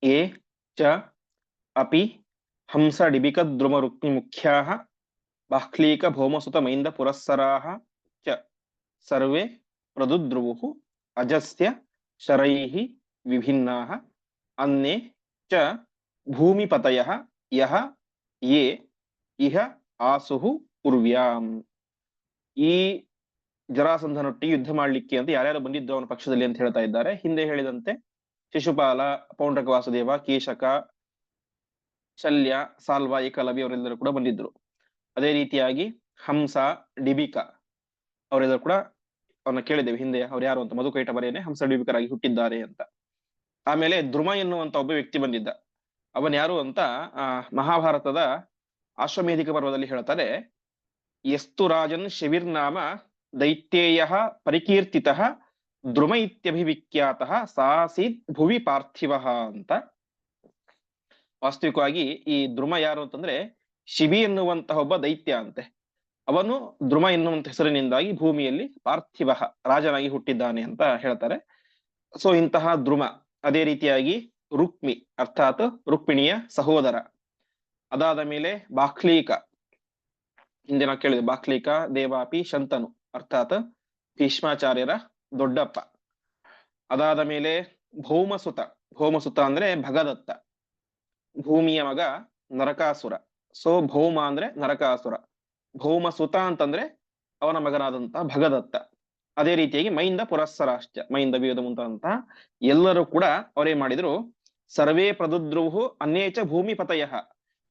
ए। ಚ ಅಪಿ ಹಂಸ ಡಿಬಿಕದ್ರುಮ ರುಕ್ಮಿ ಮುಖ್ಯಾಃ ಬಾಹ್ಲೀಕ ಭೌಮಸುತ ಮೈಂದ ಪುರಸ್ಸರಾಃ ಚ ಸರ್ವೇ ಪ್ರದುದ್ರುವುಃ ಅಜಸ್ಯ ಶರೈಃ ವಿಭಿನ್ನಾಃ ಅನ್ಯೇ ಚ ಭೂಮಿಪತಯಃ ಯಹ ಯೇ ಇಹ ಆಸುಹು ಉರ್ವ್ಯಾಂ ಈ ಜರಾಸಂಧನೊಟ್ಟಿಗೆ ಯುದ್ಧ ಮಾಡ್ಲಿಕ್ಕೆ ಅಂತ ಯಾರ್ಯಾರು ಬಂದಿದ್ದು ಅವನ ಪಕ್ಷದಲ್ಲಿ ಅಂತ ಹೇಳ್ತಾ ಇದ್ದಾರೆ. ಹಿಂದೆ ಹೇಳಿದಂತೆ ಶಿಶುಪಾಲ ಪೌಂಡ್ರಕ ವಾಸುದೇವ, ಕೀಶಕ, ಶಲ್ಯ, ಸಾಲ್ವ ಏಕಲವಿ ಅವರೆಲ್ಲರೂ ಕೂಡ ಬಂದಿದ್ರು ಅದೇ ರೀತಿಯಾಗಿ ಹಂಸ, ಡಿಬಿಕಾ ಅವರೆಲ್ಲರೂ ಕೂಡ ಅವನ್ನ ಕೇಳಿದ್ದೇವೆ. ಹಿಂದೆ ಅವ್ರು ಯಾರು ಅಂತ ಮಧುಕೈಟ ಬರೆಯನೆ, ಹಂಸ ಡಿಬಿಕರಾಗಿ ಹುಟ್ಟಿದ್ದಾರೆ ಅಂತ. ಆಮೇಲೆ ಧ್ರುವ ಎನ್ನುವಂತ ಒಬ್ಬ ವ್ಯಕ್ತಿ ಬಂದಿದ್ದ. ಅವನ್ ಯಾರು ಅಂತ ಮಹಾಭಾರತದ ಆಶ್ವಮೇಧಿಕ ಪರ್ವದಲ್ಲಿ ಹೇಳ್ತಾರೆ ಎಸ್ತು ರಾಜನ್ ಶಿವಿರ್ನಾಮ ದೈತ್ಯೇಯ ಪರಿಕೀರ್ತಿತ ದ್ರುಮ ಇತ್ಯಭಿವಿಖ್ಯಾತ ಸಾಸೀತ್ ಭುವಿ ಪಾರ್ಥಿವ ಅಂತ. ವಾಸ್ತವಿಕವಾಗಿ ಈ ದ್ರುಮ ಯಾರು ಅಂತಂದ್ರೆ ಶಿಬಿ ಎನ್ನುವಂತಹ ಒಬ್ಬ ದೈತ್ಯ ಅಂತೆ. ಅವನು ದ್ರುಮ ಎನ್ನುವಂತ ಹೆಸರಿನಿಂದಾಗಿ ಭೂಮಿಯಲ್ಲಿ ಪಾರ್ಥಿವ, ರಾಜನಾಗಿ ಹುಟ್ಟಿದ್ದಾನೆ ಅಂತ ಹೇಳ್ತಾರೆ. ಸೊ ಇಂತಹ ದ್ರುಮ, ಅದೇ ರೀತಿಯಾಗಿ ರುಕ್ಮಿ, ಅರ್ಥಾತ್ ರುಕ್ಮಿಣಿಯ ಸಹೋದರ. ಅದಾದ ಮೇಲೆ ಬಾಕ್ಲೀಕ. ಹಿಂದೆ ನಾವು ಕೇಳಿದ್ವಿ ಬಾಕ್ಲೀಕ, ದೇವಾಪಿ, ಶಂತನು, ಅರ್ಥಾತ್ ಭೀಷ್ಮಾಚಾರ್ಯರ ದೊಡ್ಡಪ್ಪ. ಅದಾದ ಮೇಲೆ ಭೌಮಸುತ. ಭೌಮಸುತ ಅಂದ್ರೆ ಭಗದತ್ತ. ಭೂಮಿಯ ಮಗ ನರಕಾಸುರ. ಸೊ ಭೌಮ ಅಂದ್ರೆ ನರಕಾಸುರ. ಭೌಮಸುತ ಅಂತಂದ್ರೆ ಅವನ ಮಗನಾದಂತಹ ಭಗದತ್ತ. ಅದೇ ರೀತಿಯಾಗಿ ಮೈಂದ ಪುರಸ್ಸರಾಶ್ಚ, ಮೈಂದ ಬೀದ ಮುಂತಾದಂತಹ ಎಲ್ಲರೂ ಕೂಡ ಅವರೇ ಮಾಡಿದ್ರು. ಸರ್ವೇ ಪ್ರದುದ್ರುವು ಅನೇಕ ಭೂಮಿ ಪತಯ.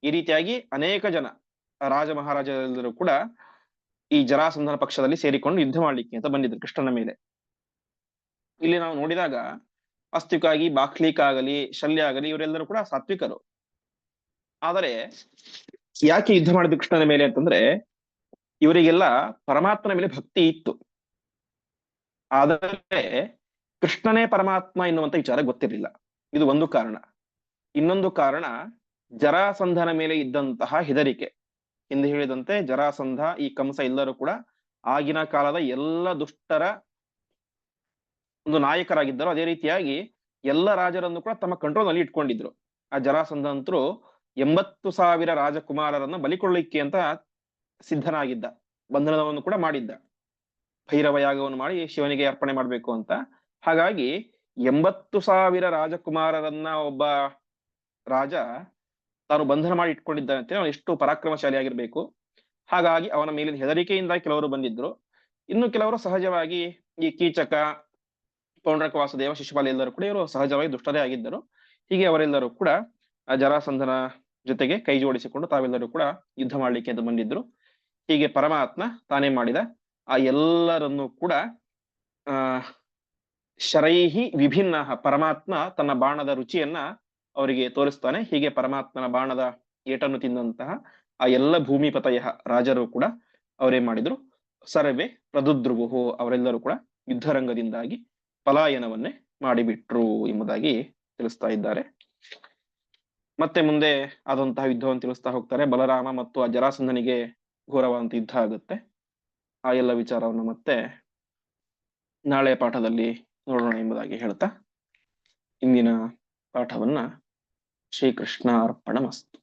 ಈ ರೀತಿಯಾಗಿ ಅನೇಕ ಜನ ರಾಜ ಮಹಾರಾಜರೆಲ್ಲರೂ ಕೂಡ ಈ ಜರಾಸಂಧನ ಪಕ್ಷದಲ್ಲಿ ಸೇರಿಕೊಂಡು ಯುದ್ಧ ಮಾಡ್ಲಿಕ್ಕೆ ಅಂತ ಬಂದಿದ್ರು ಕೃಷ್ಣನ ಮೇಲೆ. ಇಲ್ಲಿ ನಾವು ನೋಡಿದಾಗ ವಾಸ್ತವಿಕವಾಗಿ ಬಾಕ್ಲೀಕ ಆಗಲಿ ಶಲ್ಯ ಆಗಲಿ ಇವರೆಲ್ಲರೂ ಕೂಡ ಸಾತ್ವಿಕರು. ಆದರೆ ಯಾಕೆ ಯುದ್ಧ ಮಾಡಿದ್ರು ಕೃಷ್ಣನ ಮೇಲೆ ಅಂತಂದ್ರೆ ಇವರಿಗೆಲ್ಲ ಪರಮಾತ್ಮನ ಮೇಲೆ ಭಕ್ತಿ ಇತ್ತು. ಆದರೆ ಕೃಷ್ಣನೇ ಪರಮಾತ್ಮ ಎನ್ನುವಂತ ವಿಚಾರ ಗೊತ್ತಿರಲಿಲ್ಲ. ಇದು ಒಂದು ಕಾರಣ. ಇನ್ನೊಂದು ಕಾರಣ ಜರಾಸಂಧನ ಮೇಲೆ ಇದ್ದಂತಹ ಹೆದರಿಕೆ. ಎಂದು ಹೇಳಿದಂತೆ ಜರಾಸಂಧ, ಈ ಕಂಸ ಎಲ್ಲರೂ ಕೂಡ ಆಗಿನ ಕಾಲದ ಎಲ್ಲ ದುಷ್ಟರ ಒಂದು ನಾಯಕರಾಗಿದ್ದರು. ಅದೇ ರೀತಿಯಾಗಿ ಎಲ್ಲ ರಾಜರನ್ನು ಕೂಡ ತಮ್ಮ ಕಂಟ್ರೋಲ್ನಲ್ಲಿ ಇಟ್ಕೊಂಡಿದ್ರು. ಆ ಜರಾಸಂಧಂತರು ಎಂಬತ್ತು ಸಾವಿರ ರಾಜಕುಮಾರರನ್ನ ಬಲಿಕೊಳ್ಳಿಕ್ಕೆ ಅಂತ ಸಿದ್ಧನಾಗಿದ್ದ. ಬಂಧನವನ್ನು ಕೂಡ ಮಾಡಿದ್ದ. ಭೈರವ ಯಾಗವನ್ನು ಮಾಡಿ ಶಿವನಿಗೆ ಅರ್ಪಣೆ ಮಾಡಬೇಕು ಅಂತ. ಹಾಗಾಗಿ ಎಂಬತ್ತು ಸಾವಿರ ರಾಜಕುಮಾರರನ್ನ ಒಬ್ಬ ರಾಜ ತಾನು ಬಂಧನ ಮಾಡಿ ಇಟ್ಕೊಂಡಿದ್ದ ಅಂತ ಅವನು ಎಷ್ಟು ಪರಾಕ್ರಮಶಾಲಿ ಆಗಿರ್ಬೇಕು. ಹಾಗಾಗಿ ಅವನ ಮೇಲಿನ ಹೆದರಿಕೆಯಿಂದ ಕೆಲವರು ಬಂದಿದ್ರು. ಇನ್ನು ಕೆಲವರು ಸಹಜವಾಗಿ ಈ ಕೀಚಕ ಪೌಂಡ್ರಕ ವಾಸುದೇವ ಶಿಶುಪಾಲ ಎಲ್ಲರೂ ಕೂಡ ಇವರು ಸಹಜವಾಗಿ ದುಷ್ಟರೇ ಆಗಿದ್ದರು. ಹೀಗೆ ಅವರೆಲ್ಲರೂ ಕೂಡ ಜರಾಸಂಧನ ಜೊತೆಗೆ ಕೈ ಜೋಡಿಸಿಕೊಂಡು ತಾವೆಲ್ಲರೂ ಕೂಡ ಯುದ್ಧ ಮಾಡಲಿಕ್ಕೆ ಅಂತ ಬಂದಿದ್ರು ಹೀಗೆ ಪರಮಾತ್ಮ ತಾನೇ ಮಾಡಿದ ಆ ಎಲ್ಲರನ್ನೂ ಕೂಡ ಶರೈಹಿ ವಿಭಿನ್ನ ಪರಮಾತ್ಮ ತನ್ನ ಬಾಣದ ರುಚಿಯನ್ನ ಅವರಿಗೆ ತೋರಿಸ್ತಾನೆ. ಹೀಗೆ ಪರಮಾತ್ಮನ ಬಾಣದ ಏಟನ್ನು ತಿಂದಂತಹ ಆ ಎಲ್ಲ ಭೂಮಿಪತಯ ರಾಜರು ಕೂಡ ಅವರೇ ಮಾಡಿದ್ರು. ಸರ್ವೇ ಪ್ರದುದ್ರುವು ಅವರೆಲ್ಲರೂ ಕೂಡ ಯುದ್ಧರಂಗದಿಂದಾಗಿ ಪಲಾಯನವನ್ನೇ ಮಾಡಿಬಿಟ್ರು ಎಂಬುದಾಗಿ ತಿಳಿಸ್ತಾ ಇದ್ದಾರೆ. ಮತ್ತೆ ಮುಂದೆ ಆದಂತಹ ಯುದ್ಧವನ್ನು ತಿಳಿಸ್ತಾ ಹೋಗ್ತಾರೆ. ಬಲರಾಮ ಮತ್ತು ಆ ಜರಾಸಂಧನಿಗೆ ಘೋರವಾದಂತ ಯುದ್ಧ ಆಗುತ್ತೆ. ಆ ಎಲ್ಲ ವಿಚಾರವನ್ನು ಮತ್ತೆ ನಾಳೆ ಪಾಠದಲ್ಲಿ ನೋಡೋಣ ಎಂಬುದಾಗಿ ಹೇಳ್ತಾ ಇಂದಿನ ಪಾಠವನ್ನ ಶ್ರೀಕೃಷ್ಣ ಅರ್ಪಣ ಮಸ್ತು